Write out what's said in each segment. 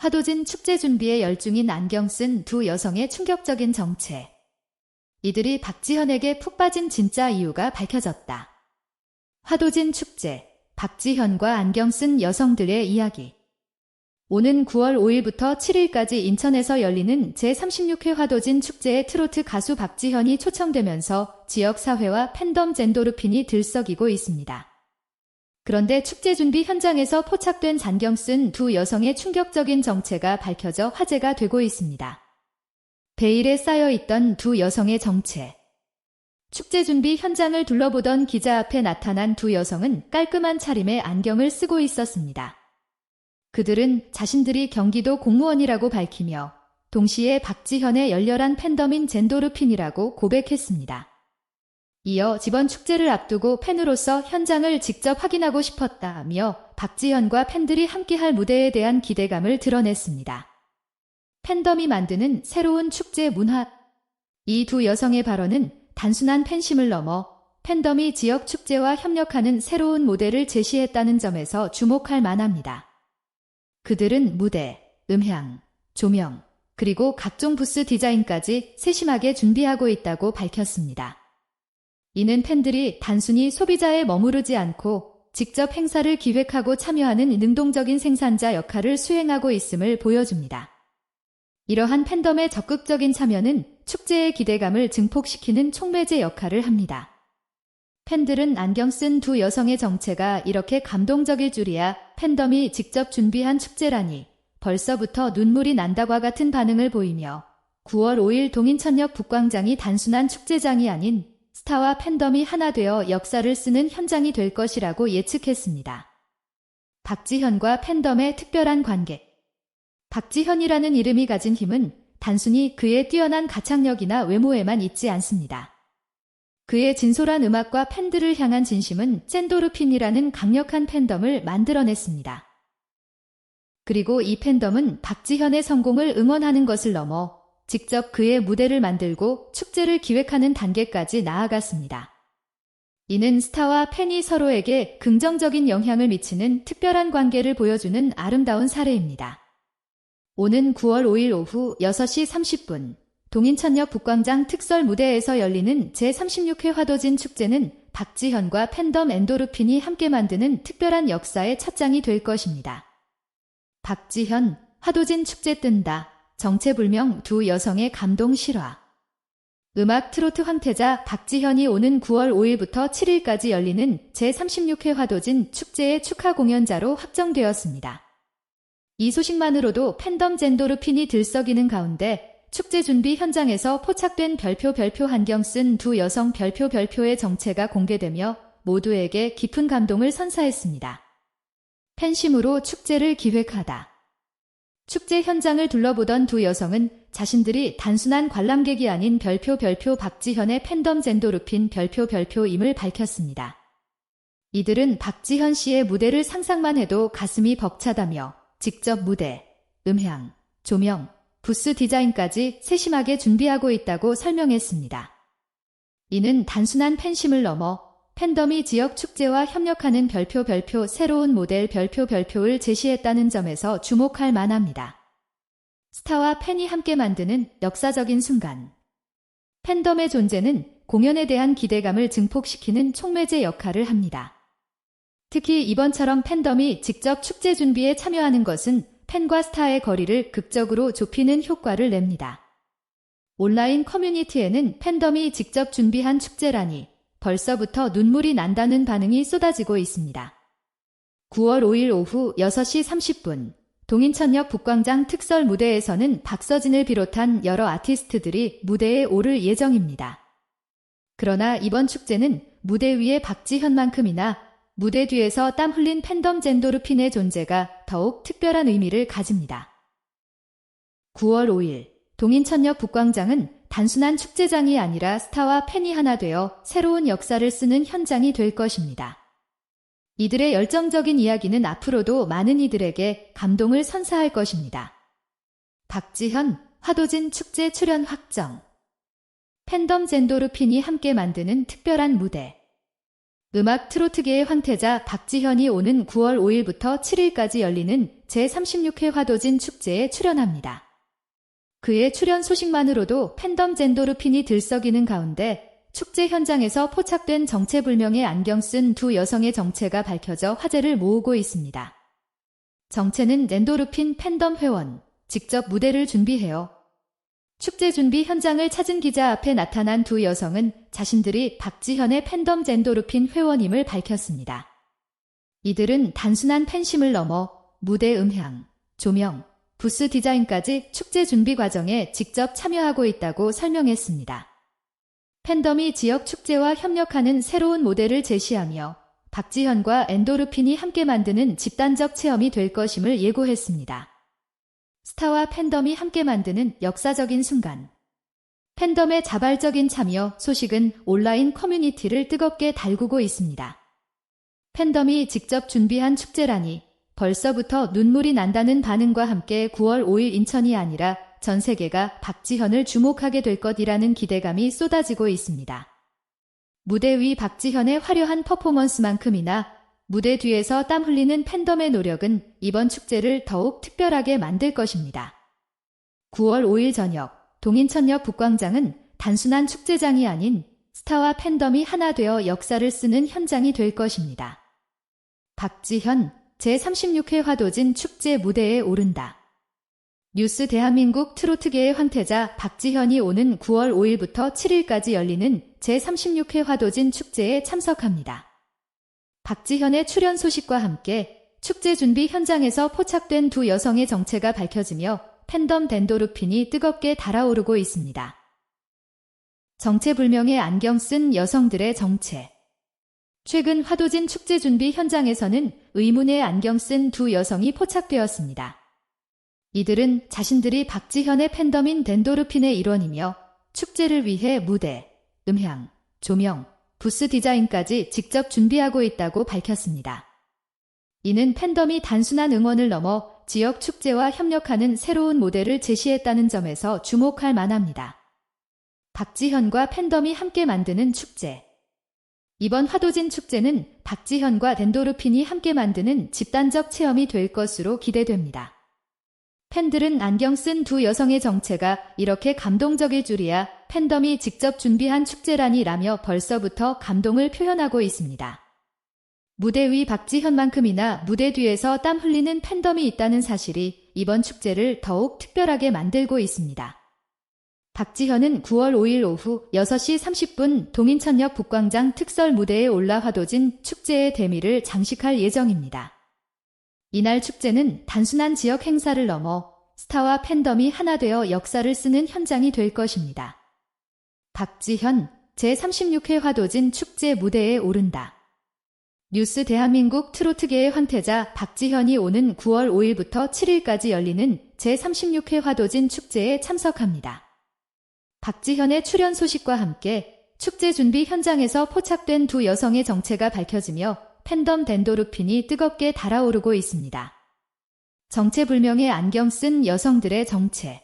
화도진 축제 준비에 열중인 안경 쓴 두 여성의 충격적인 정체. 이들이 박지현에게 푹 빠진 진짜 이유가 밝혀졌다. 화도진 축제, 박지현과 안경 쓴 여성들의 이야기. 오는 9월 5일부터 7일까지 인천에서 열리는 제36회 화도진 축제에 트로트 가수 박지현이 초청되면서 지역사회와 팬덤 젠도르핀이 들썩이고 있습니다. 그런데 축제 준비 현장에서 포착된 잔경 쓴 두 여성의 충격적인 정체가 밝혀져 화제가 되고 있습니다. 베일에 쌓여 있던 두 여성의 정체. 축제 준비 현장을 둘러보던 기자 앞에 나타난 두 여성은 깔끔한 차림에 안경을 쓰고 있었습니다. 그들은 자신들이 경기도 공무원이라고 밝히며 동시에 박지현의 열렬한 팬덤인 젠도르핀이라고 고백했습니다. 이어 지번 축제를 앞두고 팬으로서 현장을 직접 확인하고 싶었다며 박지현과 팬들이 함께할 무대에 대한 기대감을 드러냈습니다. 팬덤이 만드는 새로운 축제 문화. 이 두 여성의 발언은 단순한 팬심을 넘어 팬덤이 지역 축제와 협력하는 새로운 모델을 제시했다는 점에서 주목할 만합니다. 그들은 무대, 음향, 조명, 그리고 각종 부스 디자인까지 세심하게 준비하고 있다고 밝혔습니다. 이는 팬들이 단순히 소비자에 머무르지 않고 직접 행사를 기획하고 참여하는 능동적인 생산자 역할을 수행하고 있음을 보여줍니다. 이러한 팬덤의 적극적인 참여는 축제의 기대감을 증폭시키는 촉매제 역할을 합니다. 팬들은 안경 쓴 두 여성의 정체가 이렇게 감동적일 줄이야 팬덤이 직접 준비한 축제라니 벌써부터 눈물이 난다과 같은 반응을 보이며 9월 5일 동인천역 북광장이 단순한 축제장이 아닌 스타와 팬덤이 하나 되어 역사를 쓰는 현장이 될 것이라고 예측했습니다. 박지현과 팬덤의 특별한 관계 박지현이라는 이름이 가진 힘은 단순히 그의 뛰어난 가창력이나 외모에만 있지 않습니다. 그의 진솔한 음악과 팬들을 향한 진심은 젠도르핀이라는 강력한 팬덤을 만들어냈습니다. 그리고 이 팬덤은 박지현의 성공을 응원하는 것을 넘어 직접 그의 무대를 만들고 축제를 기획하는 단계까지 나아갔습니다. 이는 스타와 팬이 서로에게 긍정적인 영향을 미치는 특별한 관계를 보여주는 아름다운 사례입니다. 오는 9월 5일 오후 6시 30분 동인천역 북광장 특설 무대에서 열리는 제36회 화도진 축제는 박지현과 팬덤 엔도르핀이 함께 만드는 특별한 역사의 첫 장이 될 것입니다. 박지현, 화도진 축제 뜬다. 정체불명 두 여성의 감동 실화. 음악 트로트 황태자 박지현이 오는 9월 5일부터 7일까지 열리는 제36회 화도진 축제의 축하 공연자로 확정되었습니다. 이 소식만으로도 팬덤 젠도르핀이 들썩이는 가운데 축제 준비 현장에서 포착된 별표 별표 한경 쓴 두 여성 별표 별표의 정체가 공개되며 모두에게 깊은 감동을 선사했습니다. 팬심으로 축제를 기획하다. 축제 현장을 둘러보던 두 여성은 자신들이 단순한 관람객이 아닌 별표 별표 박지현의 팬덤 젠도르핀 별표 별표임을 밝혔습니다. 이들은 박지현 씨의 무대를 상상만 해도 가슴이 벅차다며 직접 무대, 음향, 조명, 부스 디자인까지 세심하게 준비하고 있다고 설명했습니다. 이는 단순한 팬심을 넘어 팬덤이 지역 축제와 협력하는 별표 별표 새로운 모델 별표 별표를 제시했다는 점에서 주목할 만합니다. 스타와 팬이 함께 만드는 역사적인 순간. 팬덤의 존재는 공연에 대한 기대감을 증폭시키는 촉매제 역할을 합니다. 특히 이번처럼 팬덤이 직접 축제 준비에 참여하는 것은 팬과 스타의 거리를 극적으로 좁히는 효과를 냅니다. 온라인 커뮤니티에는 팬덤이 직접 준비한 축제라니 벌써부터 눈물이 난다는 반응이 쏟아지고 있습니다. 9월 5일 오후 6시 30분 동인천역 북광장 특설 무대에서는 박서진을 비롯한 여러 아티스트들이 무대에 오를 예정입니다. 그러나 이번 축제는 무대 위에 박지현만큼이나 무대 뒤에서 땀 흘린 팬덤 젠도르핀의 존재가 더욱 특별한 의미를 가집니다. 9월 5일 동인천역 북광장은 단순한 축제장이 아니라 스타와 팬이 하나 되어 새로운 역사를 쓰는 현장이 될 것입니다. 이들의 열정적인 이야기는 앞으로도 많은 이들에게 감동을 선사할 것입니다. 박지현, 화도진 축제 출연 확정. 팬덤 젠도르핀이 함께 만드는 특별한 무대. 음악 트로트계의 황태자 박지현이 오는 9월 5일부터 7일까지 열리는 제36회 화도진 축제에 출연합니다. 그의 출연 소식만으로도 팬덤 젠도르핀이 들썩이는 가운데 축제 현장에서 포착된 정체불명의 안경 쓴 두 여성의 정체가 밝혀져 화제를 모으고 있습니다. 정체는 젠도르핀 팬덤 회원, 직접 무대를 준비해요. 축제 준비 현장을 찾은 기자 앞에 나타난 두 여성은 자신들이 박지현의 팬덤 젠도르핀 회원임을 밝혔습니다. 이들은 단순한 팬심을 넘어 무대 음향, 조명, 부스 디자인까지 축제 준비 과정에 직접 참여하고 있다고 설명했습니다. 팬덤이 지역 축제와 협력하는 새로운 모델을 제시하며 박지현과 엔도르핀이 함께 만드는 집단적 체험이 될 것임을 예고했습니다. 스타와 팬덤이 함께 만드는 역사적인 순간. 팬덤의 자발적인 참여 소식은 온라인 커뮤니티를 뜨겁게 달구고 있습니다. 팬덤이 직접 준비한 축제라니 벌써부터 눈물이 난다는 반응과 함께 9월 5일 인천이 아니라 전 세계가 박지현을 주목하게 될 것이라는 기대감이 쏟아지고 있습니다. 무대 위 박지현의 화려한 퍼포먼스만큼이나 무대 뒤에서 땀 흘리는 팬덤의 노력은 이번 축제를 더욱 특별하게 만들 것입니다. 9월 5일 저녁 동인천역 북광장은 단순한 축제장이 아닌 스타와 팬덤이 하나 되어 역사를 쓰는 현장이 될 것입니다. 박지현 제36회 화도진 축제 무대에 오른다. 뉴스 대한민국 트로트계의 황태자 박지현이 오는 9월 5일부터 7일까지 열리는 제36회 화도진 축제에 참석합니다. 박지현의 출연 소식과 함께 축제 준비 현장에서 포착된 두 여성의 정체가 밝혀지며 팬덤 덴도르핀이 뜨겁게 달아오르고 있습니다. 정체불명의 안경 쓴 여성들의 정체. 최근 화도진 축제 준비 현장에서는 의문의 안경 쓴 두 여성이 포착되었습니다. 이들은 자신들이 박지현의 팬덤인 덴도르핀의 일원이며 축제를 위해 무대, 음향, 조명, 부스 디자인까지 직접 준비하고 있다고 밝혔습니다. 이는 팬덤이 단순한 응원을 넘어 지역 축제와 협력하는 새로운 모델을 제시했다는 점에서 주목할 만합니다. 박지현과 팬덤이 함께 만드는 축제. 이번 화도진 축제는 박지현과 덴도르핀이 함께 만드는 집단적 체험이 될 것으로 기대됩니다. 팬들은 안경 쓴 두 여성의 정체가 이렇게 감동적일 줄이야 팬덤이 직접 준비한 축제라니라며 벌써부터 감동을 표현하고 있습니다. 무대 위 박지현만큼이나 무대 뒤에서 땀 흘리는 팬덤이 있다는 사실이 이번 축제를 더욱 특별하게 만들고 있습니다. 박지현은 9월 5일 오후 6시 30분 동인천역 북광장 특설 무대에 올라 화도진 축제의 대미를 장식할 예정입니다. 이날 축제는 단순한 지역 행사를 넘어 스타와 팬덤이 하나 되어 역사를 쓰는 현장이 될 것입니다. 박지현 제36회 화도진 축제 무대에 오른다. 뉴스 대한민국 트로트계의 황태자 박지현이 오는 9월 5일부터 7일까지 열리는 제36회 화도진 축제에 참석합니다. 박지현의 출연 소식과 함께 축제 준비 현장에서 포착된 두 여성의 정체가 밝혀지며 팬덤 덴도르핀이 뜨겁게 달아오르고 있습니다. 정체불명의 안경 쓴 여성들의 정체.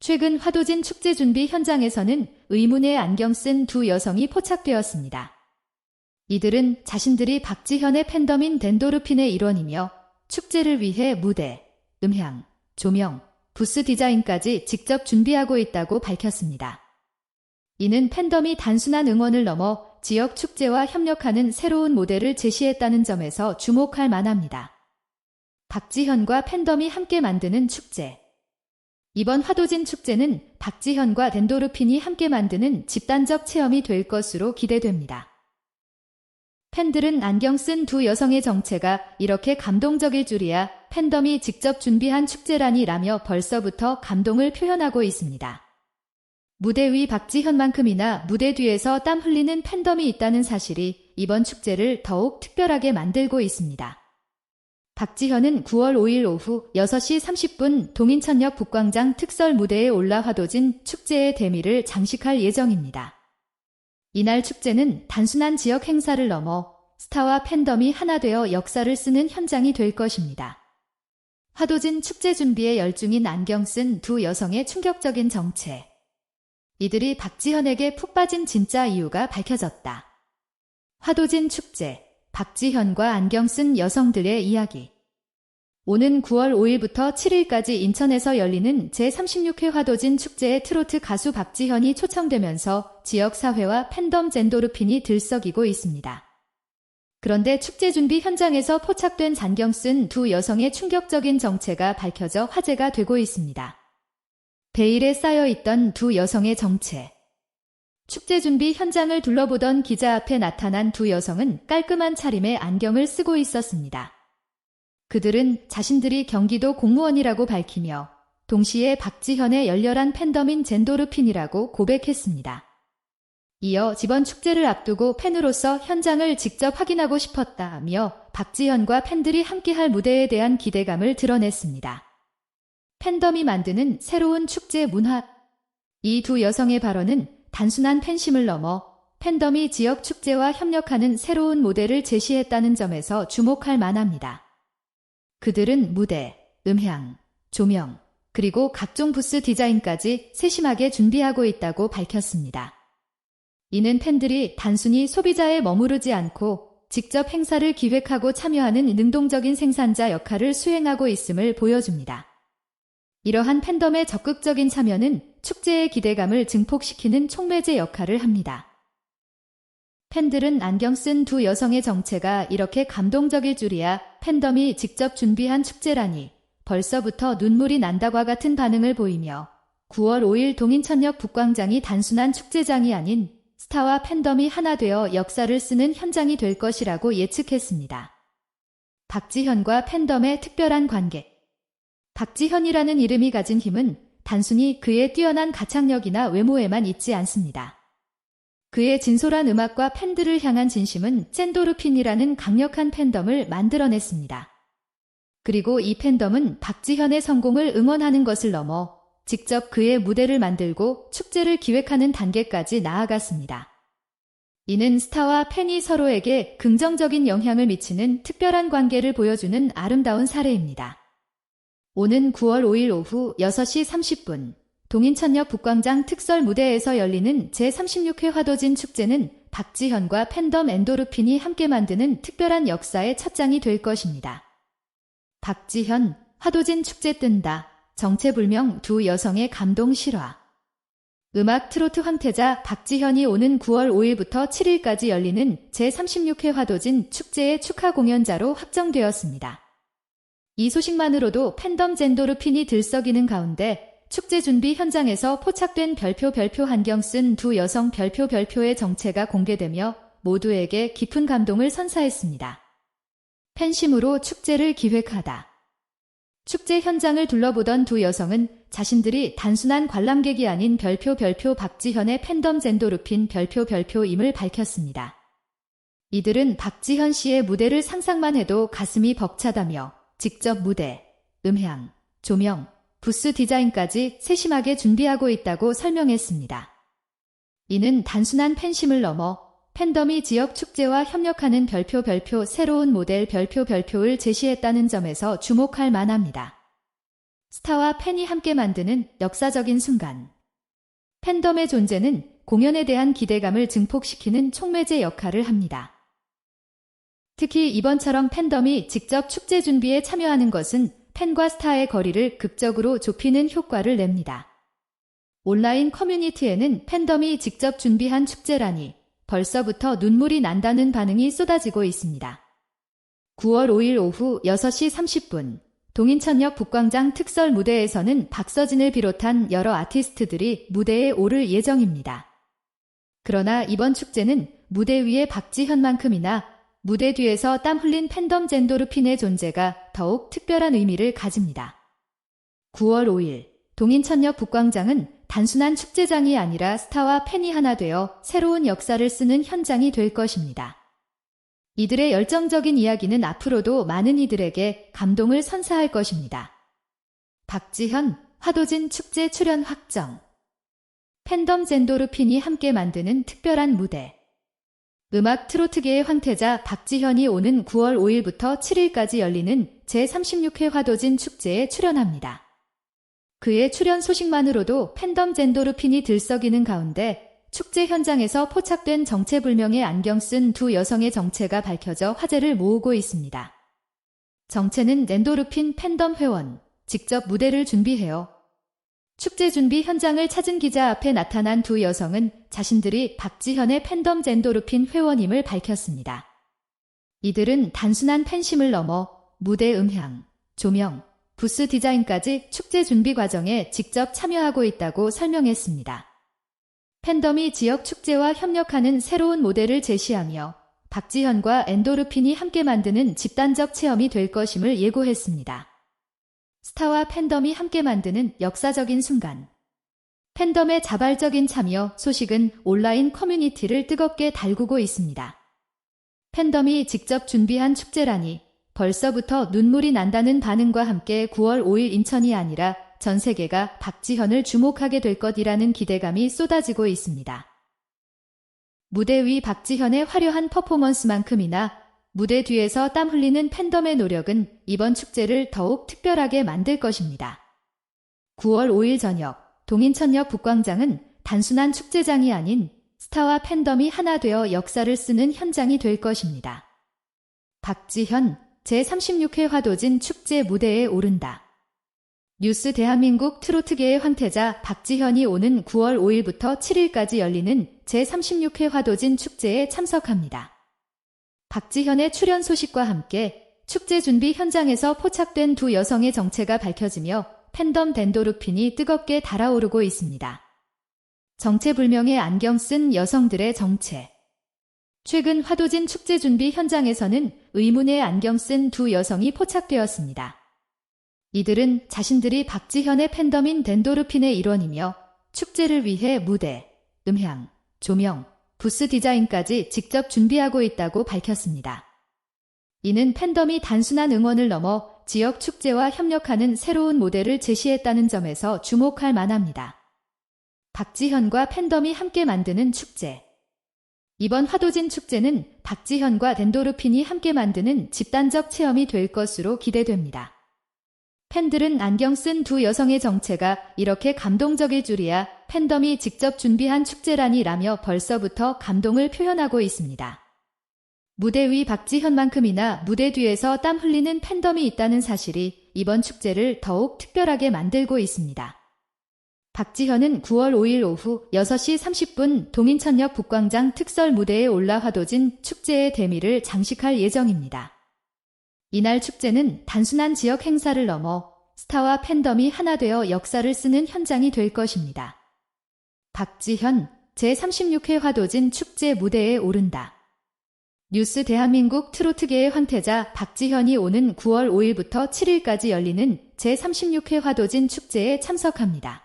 최근 화도진 축제 준비 현장에서는 의문의 안경 쓴 두 여성이 포착되었습니다. 이들은 자신들이 박지현의 팬덤인 덴도르핀의 일원이며 축제를 위해 무대, 음향, 조명, 부스 디자인까지 직접 준비하고 있다고 밝혔습니다. 이는 팬덤이 단순한 응원을 넘어 지역 축제와 협력하는 새로운 모델을 제시했다는 점에서 주목할 만합니다. 박지현과 팬덤이 함께 만드는 축제. 이번 화도진 축제는 박지현과 덴도르핀이 함께 만드는 집단적 체험이 될 것으로 기대됩니다. 팬들은 안경 쓴 두 여성의 정체가 이렇게 감동적일 줄이야 팬덤이 직접 준비한 축제라니라며 벌써부터 감동을 표현하고 있습니다. 무대 위 박지현만큼이나 무대 뒤에서 땀 흘리는 팬덤이 있다는 사실이 이번 축제를 더욱 특별하게 만들고 있습니다. 박지현은 9월 5일 오후 6시 30분 동인천역 북광장 특설 무대에 올라 화도진 축제의 대미를 장식할 예정입니다. 이날 축제는 단순한 지역 행사를 넘어 스타와 팬덤이 하나 되어 역사를 쓰는 현장이 될 것입니다. 화도진 축제 준비에 열중인 안경 쓴 두 여성의 충격적인 정체. 이들이 박지현에게 푹 빠진 진짜 이유가 밝혀졌다. 화도진 축제, 박지현과 안경 쓴 여성들의 이야기. 오는 9월 5일부터 7일까지 인천에서 열리는 제36회 화도진 축제에 트로트 가수 박지현이 초청되면서 지역사회와 팬덤 젠도르핀이 들썩이고 있습니다. 그런데 축제 준비 현장에서 포착된 잔경 쓴 두 여성의 충격적인 정체가 밝혀져 화제가 되고 있습니다. 베일에 쌓여 있던 두 여성의 정체. 축제 준비 현장을 둘러보던 기자 앞에 나타난 두 여성은 깔끔한 차림에 안경을 쓰고 있었습니다. 그들은 자신들이 경기도 공무원이라고 밝히며 동시에 박지현의 열렬한 팬덤인 젠도르핀이라고 고백했습니다. 이어 지번 축제를 앞두고 팬으로서 현장을 직접 확인하고 싶었다며 박지현과 팬들이 함께할 무대에 대한 기대감을 드러냈습니다. 팬덤이 만드는 새로운 축제 문화. 이 두 여성의 발언은 단순한 팬심을 넘어 팬덤이 지역 축제와 협력하는 새로운 모델을 제시했다는 점에서 주목할 만합니다. 그들은 무대, 음향, 조명, 그리고 각종 부스 디자인까지 세심하게 준비하고 있다고 밝혔습니다. 이는 팬들이 단순히 소비자에 머무르지 않고 직접 행사를 기획하고 참여하는 능동적인 생산자 역할을 수행하고 있음을 보여줍니다. 이러한 팬덤의 적극적인 참여는 축제의 기대감을 증폭시키는 촉매제 역할을 합니다. 팬들은 안경 쓴 두 여성의 정체가 이렇게 감동적일 줄이야 팬덤이 직접 준비한 축제라니 벌써부터 눈물이 난다과 같은 반응을 보이며 9월 5일 동인천역 북광장이 단순한 축제장이 아닌 스타와 팬덤이 하나 되어 역사를 쓰는 현장이 될 것이라고 예측했습니다. 박지현과 팬덤의 특별한 관계 박지현이라는 이름이 가진 힘은 단순히 그의 뛰어난 가창력이나 외모에만 있지 않습니다. 그의 진솔한 음악과 팬들을 향한 진심은 젠도르핀이라는 강력한 팬덤을 만들어냈습니다. 그리고 이 팬덤은 박지현의 성공을 응원하는 것을 넘어 직접 그의 무대를 만들고 축제를 기획하는 단계까지 나아갔습니다. 이는 스타와 팬이 서로에게 긍정적인 영향을 미치는 특별한 관계를 보여주는 아름다운 사례입니다. 오는 9월 5일 오후 6시 30분 동인천역 북광장 특설 무대에서 열리는 제36회 화도진 축제는 박지현과 팬덤 엔도르핀이 함께 만드는 특별한 역사의 첫 장이 될 것입니다. 박지현, 화도진 축제 뜬다. 정체불명 두 여성의 감동 실화. 음악 트로트 황태자 박지현이 오는 9월 5일부터 7일까지 열리는 제36회 화도진 축제의 축하 공연자로 확정되었습니다. 이 소식만으로도 팬덤 젠도르핀이 들썩이는 가운데 축제 준비 현장에서 포착된 별표 별표 한경 쓴 두 여성 별표 별표의 정체가 공개되며 모두에게 깊은 감동을 선사했습니다. 팬심으로 축제를 기획하다. 축제 현장을 둘러보던 두 여성은 자신들이 단순한 관람객이 아닌 별표 별표 박지현의 팬덤 젠도르핀 별표 별표임을 밝혔습니다. 이들은 박지현 씨의 무대를 상상만 해도 가슴이 벅차다며 직접 무대, 음향, 조명, 부스 디자인까지 세심하게 준비하고 있다고 설명했습니다. 이는 단순한 팬심을 넘어 팬덤이 지역 축제와 협력하는 별표 별표 새로운 모델 별표 별표를 제시했다는 점에서 주목할 만합니다. 스타와 팬이 함께 만드는 역사적인 순간. 팬덤의 존재는 공연에 대한 기대감을 증폭시키는 촉매제 역할을 합니다. 특히 이번처럼 팬덤이 직접 축제 준비에 참여하는 것은 팬과 스타의 거리를 극적으로 좁히는 효과를 냅니다. 온라인 커뮤니티에는 팬덤이 직접 준비한 축제라니 벌써부터 눈물이 난다는 반응이 쏟아지고 있습니다. 9월 5일 오후 6시 30분 동인천역 북광장 특설 무대에서는 박서진을 비롯한 여러 아티스트들이 무대에 오를 예정입니다. 그러나 이번 축제는 무대 위에 박지현만큼이나 무대 뒤에서 땀 흘린 팬덤 젠도르핀의 존재가 더욱 특별한 의미를 가집니다. 9월 5일 동인천역 북광장은 단순한 축제장이 아니라 스타와 팬이 하나 되어 새로운 역사를 쓰는 현장이 될 것입니다. 이들의 열정적인 이야기는 앞으로도 많은 이들에게 감동을 선사할 것입니다. 박지현, 화도진 축제 출연 확정. 팬덤 젠도르핀이 함께 만드는 특별한 무대. 음악 트로트계의 황태자 박지현이 오는 9월 5일부터 7일까지 열리는 제36회 화도진 축제에 출연합니다. 그의 출연 소식만으로도 팬덤 젠도르핀이 들썩이는 가운데 축제 현장에서 포착된 정체불명의 안경 쓴 두 여성의 정체가 밝혀져 화제를 모으고 있습니다. 정체는 엔도르핀 팬덤 회원, 직접 무대를 준비해요. 축제 준비 현장을 찾은 기자 앞에 나타난 두 여성은 자신들이 박지현의 팬덤 젠도르핀 회원임을 밝혔습니다. 이들은 단순한 팬심을 넘어 무대 음향, 조명, 부스 디자인까지 축제 준비 과정에 직접 참여하고 있다고 설명했습니다. 팬덤이 지역 축제와 협력하는 새로운 모델을 제시하며 박지현과 엔도르핀이 함께 만드는 집단적 체험이 될 것임을 예고했습니다. 스타와 팬덤이 함께 만드는 역사적인 순간. 팬덤의 자발적인 참여 소식은 온라인 커뮤니티를 뜨겁게 달구고 있습니다. 팬덤이 직접 준비한 축제라니 벌써부터 눈물이 난다는 반응과 함께 9월 5일 인천이 아니라 전 세계가 박지현을 주목하게 될 것이라는 기대감이 쏟아지고 있습니다. 무대 위 박지현의 화려한 퍼포먼스만큼이나 무대 뒤에서 땀 흘리는 팬덤의 노력은 이번 축제를 더욱 특별하게 만들 것입니다. 9월 5일 저녁 동인천역 북광장은 단순한 축제장이 아닌 스타와 팬덤이 하나 되어 역사를 쓰는 현장이 될 것입니다. 박지현 제36회 화도진 축제 무대에 오른다. 뉴스 대한민국 트로트계의 황태자 박지현이 오는 9월 5일부터 7일까지 열리는 제36회 화도진 축제에 참석합니다. 박지현의 출연 소식과 함께 축제 준비 현장에서 포착된 두 여성의 정체가 밝혀지며 팬덤 덴도르핀이 뜨겁게 달아오르고 있습니다. 정체불명의 안경 쓴 여성들의 정체. 최근 화도진 축제 준비 현장에서는 의문의 안경 쓴 두 여성이 포착되었습니다. 이들은 자신들이 박지현의 팬덤인 덴도르핀의 일원이며 축제를 위해 무대, 음향, 조명, 부스 디자인까지 직접 준비하고 있다고 밝혔습니다. 이는 팬덤이 단순한 응원을 넘어 지역 축제와 협력하는 새로운 모델을 제시했다는 점에서 주목할 만합니다. 박지현과 팬덤이 함께 만드는 축제. 이번 화도진 축제는 박지현과 덴도르핀이 함께 만드는 집단적 체험이 될 것으로 기대됩니다. 팬들은 안경 쓴 두 여성의 정체가 이렇게 감동적일 줄이야 팬덤이 직접 준비한 축제라니 라며 벌써부터 감동을 표현하고 있습니다. 무대 위 박지현만큼이나 무대 뒤에서 땀 흘리는 팬덤이 있다는 사실이 이번 축제를 더욱 특별하게 만들고 있습니다. 박지현은 9월 5일 오후 6시 30분 동인천역 북광장 특설 무대에 올라 화도진 축제의 대미를 장식할 예정입니다. 이날 축제는 단순한 지역 행사를 넘어 스타와 팬덤이 하나 되어 역사를 쓰는 현장이 될 것입니다. 박지현 제36회 화도진 축제 무대에 오른다. 뉴스 대한민국 트로트계의 황태자 박지현이 오는 9월 5일부터 7일까지 열리는 제36회 화도진 축제에 참석합니다.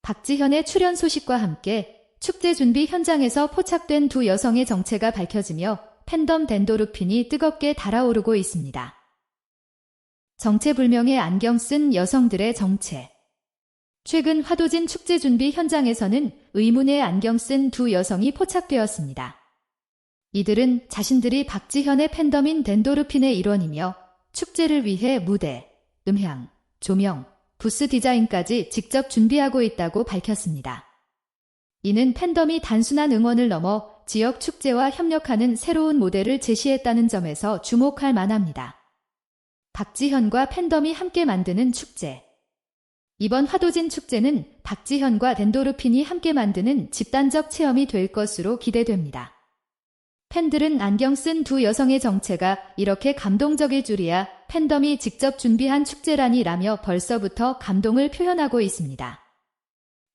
박지현의 출연 소식과 함께 축제 준비 현장에서 포착된 두 여성의 정체가 밝혀지며 팬덤 덴도르핀이 뜨겁게 달아오르고 있습니다. 정체불명의 안경 쓴 여성들의 정체. 최근 화도진 축제 준비 현장에서는 의문의 안경 쓴 두 여성이 포착되었습니다. 이들은 자신들이 박지현의 팬덤인 덴도르핀의 일원이며 축제를 위해 무대, 음향, 조명, 부스 디자인까지 직접 준비하고 있다고 밝혔습니다. 이는 팬덤이 단순한 응원을 넘어 지역 축제와 협력하는 새로운 모델을 제시했다는 점에서 주목할 만합니다. 박지현과 팬덤이 함께 만드는 축제. 이번 화도진 축제는 박지현과 덴도르핀이 함께 만드는 집단적 체험이 될 것으로 기대됩니다. 팬들은 안경 쓴 두 여성의 정체가 이렇게 감동적일 줄이야 팬덤이 직접 준비한 축제라니라며 벌써부터 감동을 표현하고 있습니다.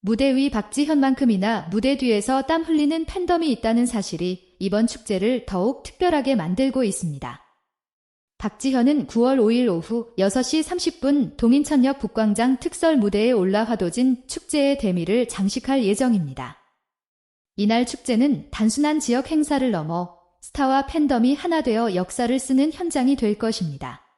무대 위 박지현만큼이나 무대 뒤에서 땀 흘리는 팬덤이 있다는 사실이 이번 축제를 더욱 특별하게 만들고 있습니다. 박지현은 9월 5일 오후 6시 30분 동인천역 북광장 특설 무대에 올라 화도진 축제의 대미를 장식할 예정입니다. 이날 축제는 단순한 지역 행사를 넘어 스타와 팬덤이 하나 되어 역사를 쓰는 현장이 될 것입니다.